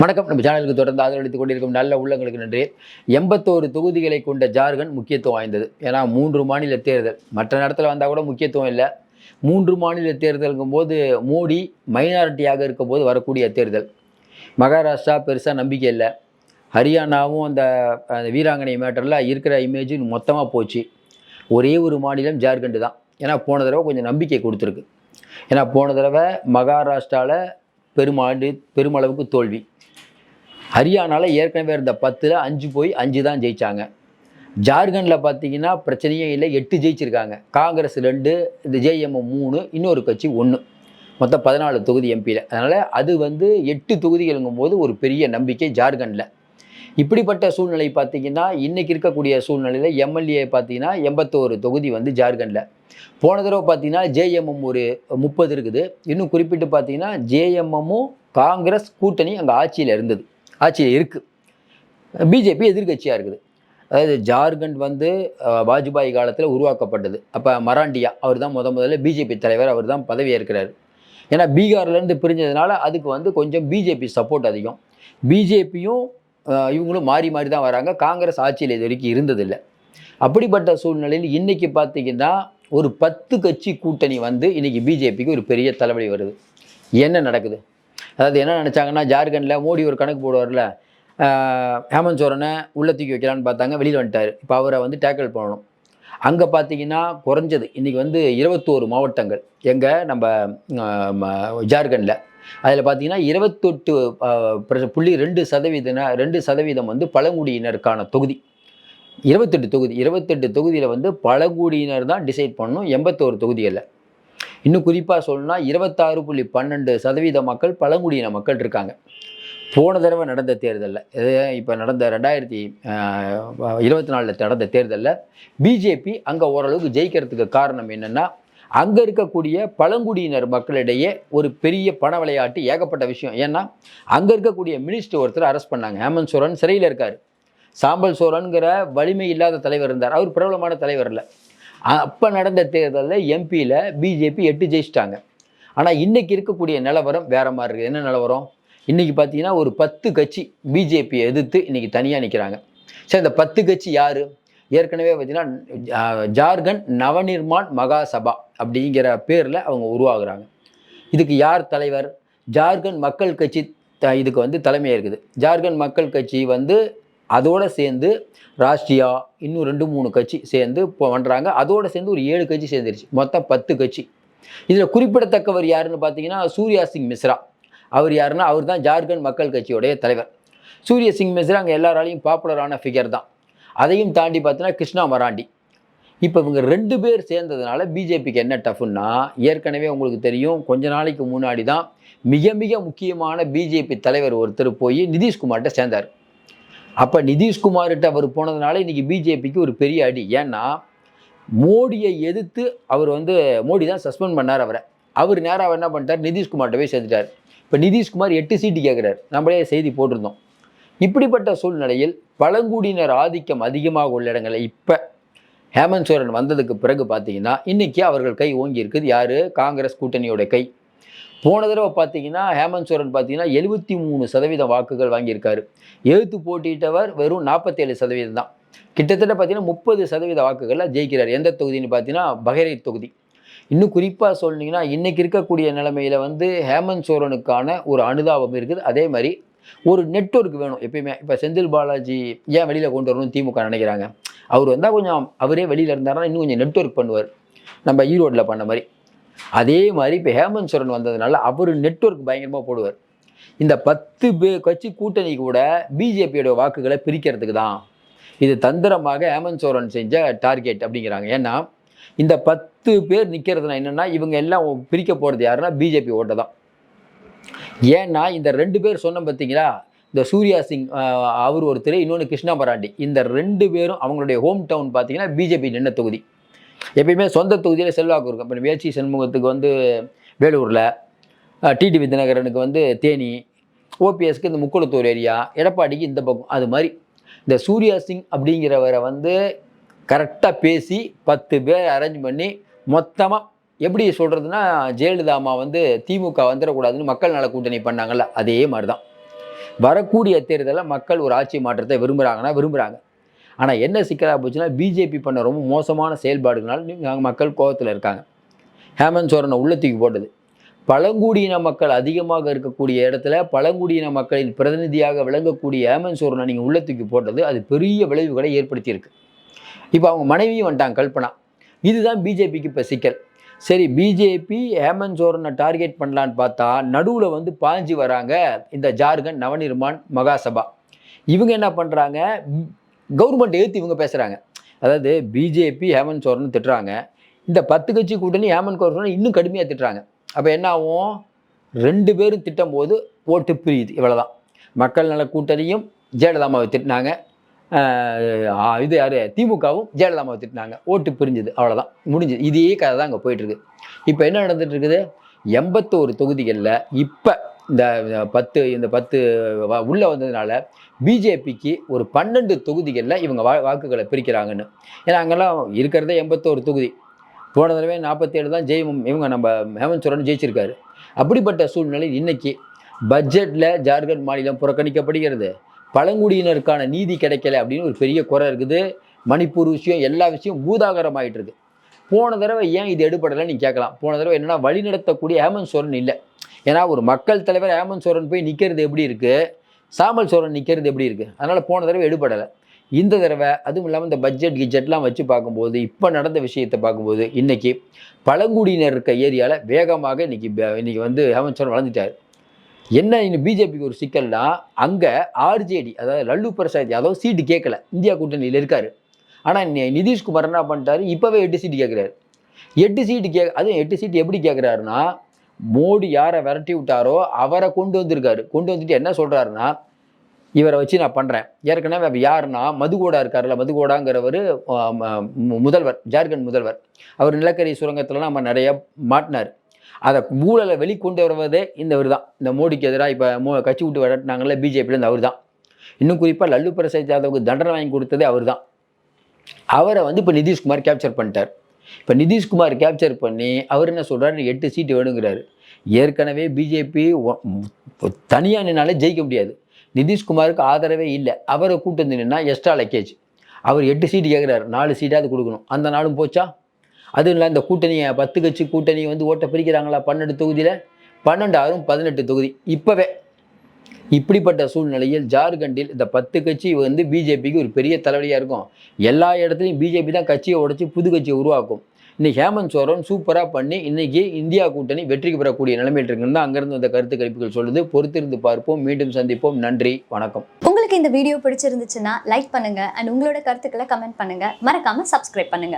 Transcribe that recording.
வணக்கம். நம்ம சேனலுக்கு தொடர்ந்து ஆதரவளித்துக் கொண்டிருக்கும் நல்ல உள்ளங்களுக்கு நன்றி. எண்பத்தோரு தொகுதிகளை கொண்ட ஜார்க்கண்ட் முக்கியத்துவம் வாய்ந்தது. ஏன்னா மூன்று மாநில தேர்தல். மற்ற நேரத்தில் வந்தால் கூட முக்கியத்துவம் இல்லை. மூன்று மாநில தேர்தலுங்கும் போது மோடி மைனாரிட்டியாக இருக்கும் போது வரக்கூடிய தேர்தல். மகாராஷ்டிரா பெருசாக நம்பிக்கை இல்லை. ஹரியானாவும் அந்த அந்த வீராங்கனை மேட்டரில் இருக்கிற இமேஜ் மொத்தமாக போச்சு. ஒரே ஒரு மாநிலம் ஜார்க்கண்டு தான். ஏன்னா போன தடவை கொஞ்சம் நம்பிக்கை கொடுத்துருக்கு. ஏன்னா போன தடவை மகாராஷ்டிராவில் பெருமாண்டு பெருமளவுக்கு தோல்வி. ஹரியானாவில் ஏற்கனவே இருந்த பத்தில் அஞ்சு போய் அஞ்சு தான் ஜெயித்தாங்க ஜார்க்கண்டில் பார்த்தீங்கன்னா பிரச்சனையே இல்லை எட்டு ஜெயிச்சிருக்காங்க. காங்கிரஸ் ரெண்டு இந்த ஜேஎம்எம் மூணு இன்னொரு கட்சி ஒன்று மொத்தம் பதினாலு தொகுதி எம்பியில் அதனால் அது வந்து எட்டு தொகுதிகளுங்கும் போது ஒரு பெரிய நம்பிக்கை ஜார்க்கண்டில். இப்படிப்பட்ட சூழ்நிலை பார்த்தீங்கன்னா இன்றைக்கி இருக்கக்கூடிய சூழ்நிலையில் எம்எல்ஏ பார்த்தீங்கன்னா எண்பத்தோரு தொகுதி வந்து ஜார்க்கண்டில். போன தடவை பார்த்தீங்கன்னா ஜேஎம்எம் ஒரு முப்பது இருக்குது. இன்னும் குறிப்பிட்டு பார்த்தீங்கன்னா ஜேஎம்எம்மும் காங்கிரஸ் கூட்டணி அங்கே ஆட்சியில் இருந்தது. ஆட்சியில் இருக்குது பிஜேபி எதிர்க்கட்சியாக இருக்குது. அதாவது ஜார்க்கண்ட் வந்து வாஜ்பாய் காலத்தில் உருவாக்கப்பட்டது. அப்போ மராண்டியா அவர் தான் முத முதல்ல பிஜேபி தலைவர் அவர் தான் பதவி ஏற்கிறார். ஏன்னா பீகார்லேருந்து பிரிஞ்சதுனால அதுக்கு வந்து கொஞ்சம் பிஜேபி சப்போர்ட் அதிகம். பிஜேபியும் இவங்களும் மாறி மாறி தான் வராங்க. காங்கிரஸ் ஆட்சியில் இது வரைக்கும் இருந்ததில்லை. அப்படிப்பட்ட சூழ்நிலையில் இன்றைக்கி பார்த்தீங்கன்னா ஒரு பத்து கட்சி கூட்டணி வந்து இன்றைக்கி பிஜேபிக்கு ஒரு பெரிய தலைவலி வருது. என்ன நடக்குது? அதாவது என்ன நினச்சாங்கன்னா ஜார்க்கண்டில் மோடி ஒரு கணக்கு போடுவார்ல ஹேமந்த் சோரனை உள்ள தூக்கி வைக்கலான்னு பார்த்தாங்க வெளியில் வந்துட்டார். இப்போ அவரை வந்து டேக்கிள் பண்ணணும். அங்கே பார்த்தீங்கன்னா குறைஞ்சது. இன்றைக்கி வந்து இருபத்தோரு மாவட்டங்கள். எங்கே நம்ம ஜார்க்கண்டில். அதில் பார்த்தீங்கன்னா இருபத்தெட்டு புள்ளி ரெண்டு சதவீதம் ரெண்டு சதவீதம் வந்து பழங்குடியினருக்கான தொகுதி. இருபத்தெட்டு தொகுதி. இருபத்தெட்டு தொகுதியில் வந்து பழங்குடியினர் தான் டிசைட் பண்ணணும். எண்பத்தோரு தொகுதிகளில். இன்னும் குறிப்பாக சொல்லணும்னா இருபத்தாறு புள்ளி பன்னெண்டு சதவீத மக்கள் பழங்குடியின மக்கள் இருக்காங்க. போன தடவை நடந்த தேர்தலில் இது இப்போ நடந்த ரெண்டாயிரத்தி இருபத்தி நாலில் நடந்த தேர்தலில் பிஜேபி அங்கே ஓரளவுக்கு ஜெயிக்கிறதுக்கு காரணம் என்னென்னா அங்கே இருக்கக்கூடிய பழங்குடியினர் மக்களிடையே ஒரு பெரிய பண விளையாட்டு ஏகப்பட்ட விஷயம். ஏன்னா அங்கே இருக்கக்கூடிய மினிஸ்டர் ஒருத்தர் அரெஸ்ட் பண்ணாங்க. ஹேமந்த் சோரன் சிறையில் இருக்கார். சாம்பல் சோரன்கிற வலிமை இல்லாத தலைவர் இருந்தார். அவர் பிரபலமான தலைவர் இல்லை அப்போ நடந்த தேர்தலில் எம்பியில் பிஜேபி எட்டு ஜெயிச்சிட்டாங்க. ஆனால் இன்றைக்கி இருக்கக்கூடிய நிலவரம் வேற மாதிரி இருக்குது என்ன நிலவரம்? இன்றைக்கி பார்த்தீங்கன்னா ஒரு பத்து கட்சி பிஜேபியை எதிர்த்து இன்றைக்கி தனியாக நிற்கிறாங்க சரி இந்த பத்து கட்சி யார்? ஏற்கனவே பார்த்தீங்கன்னா ஜார்க்கண்ட் நவநிர்மான் மகாசபா அப்படிங்கிற பேரில் அவங்க உருவாகுறாங்க. இதுக்கு யார் தலைவர்? ஜார்க்கண்ட் மக்கள் கட்சி த இதுக்கு வந்து தலைமையாக இருக்குது. ஜார்க்கண்ட் மக்கள் கட்சி வந்து அதோடு சேர்ந்து ராஷ்டிரியா இன்னும் ரெண்டு மூணு கட்சி சேர்ந்து இப்போ பண்ணுறாங்க அதோடு சேர்ந்து ஒரு ஏழு கட்சி சேர்ந்துருச்சு. மொத்தம் பத்து கட்சி. இதில் குறிப்பிடத்தக்கவர் யாருன்னு பார்த்தீங்கன்னா சூர்யா சிங் மிஸ்ரா. அவர் யாருன்னா அவர் தான் ஜார்க்கண்ட் மக்கள் கட்சியோடைய தலைவர். சூர்யா சிங் மிஸ்ரா அங்கே எல்லாராலையும் பாப்புலரான ஃபிகர் தான். அதையும் தாண்டி பார்த்தீங்கன்னா கிருஷ்ணா மராண்டி. இப்போ இவங்க ரெண்டு பேர் சேர்ந்ததுனால பிஜேபிக்கு என்ன டஃப்னா ஏற்கனவே உங்களுக்கு தெரியும் கொஞ்ச நாளைக்கு முன்னாடி தான் மிக மிக முக்கியமான பிஜேபி தலைவர் ஒருத்தர் போய் நிதிஷ்குமார்கிட்ட சேர்ந்தார். அப்போ நிதிஷ்குமார்கிட்ட அவர் போனதுனால இன்றைக்கி பிஜேபிக்கு ஒரு பெரிய அடி. ஏன்னா மோடியை எதிர்த்து அவர் வந்து மோடி தான் சஸ்பெண்ட் பண்ணார் அவரை. அவர் நேராக என்ன பண்ணிட்டார்? நிதிஷ்குமார்கிட்ட போய் சேர்ந்துட்டார். இப்போ நிதிஷ்குமார் எட்டு சீட்டு கேட்குறாரு நம்மளே செய்தி போட்டிருந்தோம். இப்படிப்பட்ட சூழ்நிலையில் பழங்குடியினர் ஆதிக்கம் அதிகமாக உள்ள இடங்களில் இப்போ ஹேமந்த் சோரன் வந்ததுக்கு பிறகு பார்த்தீங்கன்னா இன்றைக்கி அவர்கள் கை ஓங்கி இருக்குது. யார்? காங்கிரஸ் கூட்டணியோட கை. போன தடவை பார்த்தீங்கன்னா ஹேமந்த் சோரன் பார்த்தீங்கன்னா எழுபத்தி மூணு சதவீத வாக்குகள் வாங்கியிருக்காரு. எழுத்து போட்டியிட்டவர் வெறும் நாற்பத்தேழு சதவீதம் தான். கிட்டத்தட்ட பார்த்தீங்கன்னா முப்பது சதவீத வாக்குகளில் ஜெயிக்கிறார். எந்த தொகுதின்னு பார்த்தீங்கன்னா பஹ்ரைன் தொகுதி. இன்னும் குறிப்பாக சொன்னீங்கன்னா இன்றைக்கி இருக்கக்கூடிய நிலைமையில் வந்து ஹேமந்த் சோரனுக்கான ஒரு அனுதாபம் இருக்குது. அதே மாதிரி ஒரு நெட்ஒர்க் வேணும் எப்பயுமே. இப்போ செந்தில் பாலாஜி ஏன் வெளியில் கொண்டு வரணும்னு திமுக நினைக்கிறாங்க? அவர் வந்தால் கொஞ்சம் அவரே வெளியில் இருந்தாருன்னா இன்னும் கொஞ்சம் நெட்ஒர்க் பண்ணுவார். நம்ம ஈரோட்டில் பண்ண மாதிரி. அதே மாதிரி இப்போ ஹேமந்த் சோரன் வந்ததுனால அவர் நெட்வொர்க் பயங்கரமாக போடுவார். இந்த பத்து பே கட்சி கூட்டணி கூட பிஜேபியோட வாக்குகளை பிரிக்கிறதுக்கு தான். இது தந்திரமாக ஹேமந்த் சோரன் செஞ்ச டார்கெட் அப்படிங்கிறாங்க. ஏன்னா இந்த பத்து பேர் நிற்கிறதுனா என்னென்னா இவங்க எல்லாம் பிரிக்க போகிறது யாருன்னா பிஜேபி ஓட்டை தான் ஏன்னா இந்த ரெண்டு பேர் சொன்ன பார்த்தீங்களா இந்த சூர்யா சிங் அவர் ஒருத்தர் இன்னொன்று கிருஷ்ணா மராண்டி. இந்த ரெண்டு பேரும் அவங்களுடைய ஹோம் டவுன் பார்த்தீங்கன்னா பிஜேபி நின்ன தொகுதி. எப்பயுமே சொந்த தொகுதியில் செல்வாக்கு இருக்கும். இப்போ வேச்சி சண்முகத்துக்கு வந்து வேலூரில் டிடி வித்யநகரனுக்கு வந்து தேனி ஓபிஎஸ்க்கு இந்த முக்குளத்தூர் ஏரியா எடப்பாடிக்கு இந்த பக்கம். அது மாதிரி இந்த சூர்யா சிங் அப்படிங்கிறவரை வந்து கரெக்டாக பேசி பத்து பேர் அரேஞ்ச் பண்ணி மொத்தமாக எப்படி சொல்கிறதுனா ஜெயலலிதா அம்மா வந்து திமுக வந்துடக்கூடாதுன்னு மக்கள் நல கூட்டணி பண்ணாங்கல்ல அதே மாதிரி தான் வரக்கூடிய தேர்தலில் மக்கள் ஒரு ஆட்சி மாற்றத்தை விரும்புகிறாங்கன்னா விரும்புகிறாங்க ஆனால் என்ன சிக்கலாக போச்சுன்னா பிஜேபி பண்ண ரொம்ப மோசமான செயல்பாடுகளால் நாங்கள் மக்கள் கோபத்தில் இருக்காங்க. ஹேமந்த் சோரனை உள்ள தூக்கி போட்டது. பழங்குடியின மக்கள் அதிகமாக இருக்கக்கூடிய இடத்துல பழங்குடியின மக்களின் பிரதிநிதியாக விளங்கக்கூடிய ஹேமந்த் சோரனை நீங்கள் உள்ள தூக்கி போட்டது அது பெரிய விளைவுகளை ஏற்படுத்தியிருக்கு. இப்போ அவங்க மனைவியும் வந்துட்டாங்க கல்பனா. இதுதான் பிஜேபிக்கு இப்போ சிக்கல். சரி பிஜேபி ஹேமந்த் சோரனை டார்கெட் பண்ணலான்னு பார்த்தா நடுவில் வந்து பாஞ்சு வராங்க இந்த ஜார்க்கண்ட் நவநிர்மான் மகாசபா. இவங்க என்ன பண்ணுறாங்க கவர்மெண்ட் ஏற்று இவங்க பேசுகிறாங்க அதாவது பிஜேபி ஹேமந்த் சோரன் திட்டுறாங்க. இந்த பத்து கட்சி கூட்டணி ஹேமந்த் சோரன் இன்னும் கடுமையாக திட்டுறாங்க. அப்போ என்ன ஆகும்? ரெண்டு பேரும் திட்டம் போது ஓட்டு பிரியுது. இவ்வளோதான் மக்கள் நல கூட்டணியும் ஜெயலலிதாமாவை திட்டினாங்க. இது யார்? திமுகவும் ஜெயலலிதாமாவை திட்டினாங்க. ஓட்டு பிரிஞ்சுது. அவ்வளோதான் முடிஞ்சுது. இதே கதை தான் அங்கே போயிட்டுருக்கு இப்போ என்ன நடந்துட்டு இருக்குது? எண்பத்தோரு தொகுதிகளில் இப்போ இந்த பத்து இந்த பத்து உள்ளே வந்ததுனால பிஜேபிக்கு ஒரு பன்னெண்டு தொகுதிகளில் இவங்க வா வாக்குகளை பிரிக்கிறாங்கன்னு. ஏன்னா அங்கெல்லாம் இருக்கிறதே எண்பத்தோரு தொகுதி. போன தடவை நாற்பத்தேழு தான் ஜெயம் இவங்க நம்ம ஹேமந்த் சோரன் ஜெயிச்சிருக்காரு. அப்படிப்பட்ட சூழ்நிலை இன்றைக்கி பட்ஜெட்டில் ஜார்க்கண்ட் மாநிலம் புறக்கணிக்கப்படுகிறது. பழங்குடியினருக்கான நீதி கிடைக்கல அப்படின்னு ஒரு பெரிய குறை இருக்குது. மணிப்பூர் விஷயம் எல்லா விஷயம் பூதாகரமாயிட்டு இருக்கு. போன தடவை ஏன் இது எடுபடலைன்னு நீ கேட்கலாம். போன தடவை என்னென்னா வழி நடத்தக்கூடிய ஹேமந்த் சோரன் இல்லை. ஏன்னா ஒரு மக்கள் தலைவர் ஹேமந்த் சோரன் போய் நிற்கிறது எப்படி இருக்குது சாமல் சோரன் நிற்கிறது எப்படி இருக்குது அதனால் போன தடவை எடுபடலை. இந்த தடவை அதுவும் இல்லாமல் இந்த பட்ஜெட் கிஜெட்லாம் வச்சு பார்க்கும்போது இப்போ நடந்த விஷயத்தை பார்க்கும்போது இன்றைக்கி பழங்குடியினர் இருக்க ஏரியாவில் வேகமாக இன்றைக்கி இன்றைக்கி வந்து ஹேமந்த் சோரன் வளர்ந்துட்டார். என்ன இன்னும் பிஜேபிக்கு ஒரு சிக்கல்னா அங்கே ஆர்ஜேடி அதாவது லல்லு பிரசாத் யாதவ் சீட்டு கேட்கல. இந்தியா கூட்டணியில் இருக்கார். ஆனால் நிதிஷ்குமார் என்ன பண்ணிட்டாரு? இப்போவே எட்டு சீட்டு கேட்குறாரு. எட்டு சீட்டு கே அதுவும் எட்டு சீட்டு எப்படி கேட்குறாருன்னா மோடி யாரை விரட்டி விட்டாரோ அவரை கொண்டு வந்திருக்காரு. கொண்டு வந்துட்டு என்ன சொல்கிறாருன்னா இவரை வச்சு நான் பண்ணுறேன் ஏற்கனவே அவர் யாருன்னா மதுகோடா இருக்கார்ல மதுகோடாங்கிறவர் முதல்வர் ஜார்க்கண்ட் முதல்வர். அவர் நிலக்கரி சுரங்கத்தில் நம்ம நிறைய மாட்டினார். அதை ஊழலை வெளிக்கொண்டு வருவதே இந்த இவர் தான். இந்த மோடிக்கு எதிராக இப்போ மோ கட்சி விட்டு விரட்டினாங்கல்ல பிஜேபியிலேருந்து அவர் தான். இன்னும் குறிப்பாக லல்லு பிரசாத் யாதவுக்கு தண்டனை வாங்கி கொடுத்ததே அவர் தான். அவரை வந்து இப்போ நிதிஷ்குமார் கேப்சர் பண்ணிட்டார். இப்போ நிதிஷ்குமார் கேப்சர் பண்ணி அவர் என்ன சொல்றாரு எட்டு சீட்டு வேணுங்கிறாரு. ஏற்கனவே பிஜேபி தனியாக நின்னாலே ஜெயிக்க முடியாது. நிதிஷ்குமாருக்கு ஆதரவே இல்லை. அவரை கூட்டு வந்து நின்னா எக்ஸ்ட்ரா லக்கேஜ் அவர் எட்டு சீட்டு கேட்குறாரு நாலு சீட்டாவது கொடுக்கணும். அந்த நாளும் போச்சா? அதுவும் இல்லை இந்த கூட்டணியை பத்து கட்சி கூட்டணி வந்து ஓட்டை பிரிக்கிறாங்களா? பன்னெண்டு தொகுதியில்? பன்னெண்டு ஆறும் பதினெட்டு தொகுதி. இப்போவே இப்படிப்பட்ட சூழ்நிலையில் ஜார்க்கண்டில் இந்த பத்து கட்சி வந்து பிஜேபிக்கு ஒரு பெரிய தலைவலியாக இருக்கும். எல்லா இடத்துலையும் பிஜேபி தான் கட்சியை உடைச்சி புது கட்சியை உருவாக்கும். இன்னைக்கு ஹேமந்த் சோரன் சூப்பராக பண்ணி இன்னைக்கு இந்தியா கூட்டணி வெற்றிக்கு பெறக்கூடிய நிலைமையில் இருக்குன்னு தான் அங்கேருந்து வந்த கருத்து கணிப்புகள் சொல்லுது. பொறுத்திருந்து பார்ப்போம். மீண்டும் சந்திப்போம். நன்றி. வணக்கம். உங்களுக்கு இந்த வீடியோ பிடிச்சிருந்துச்சுன்னா லைக் பண்ணுங்க. அண்ட் உங்களோட கருத்துக்களை கமெண்ட் பண்ணுங்கள் மறக்காமல் சப்ஸ்கிரைப் பண்ணுங்கள்